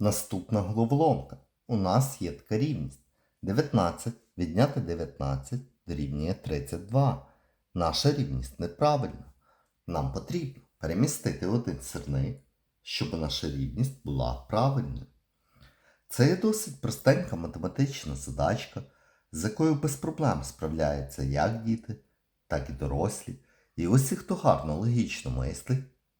Наступна головоломка. У нас є така рівність. 19 відняти 19 дорівнює 32. Наша рівність неправильна. Нам потрібно перемістити один сирник, щоб наша рівність була правильною. Це є досить простенька математична задачка, з якою без проблем справляються як діти, так і дорослі. І усі, хто гарно логічно мислить,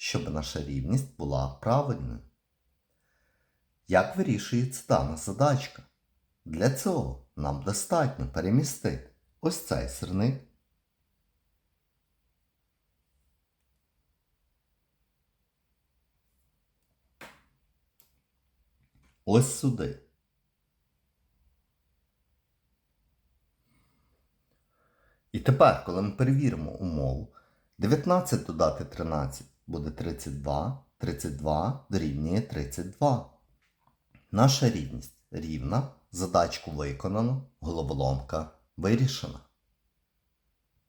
щоб наша рівність була правильною. Як вирішується дана задачка? Для цього нам достатньо перемістити ось цей сирник. Ось сюди. І тепер, коли ми перевіримо умову, 19 додати 13 буде 32, 32 дорівнює 32. Наша рівність рівна, задачку виконано, головоломка вирішена.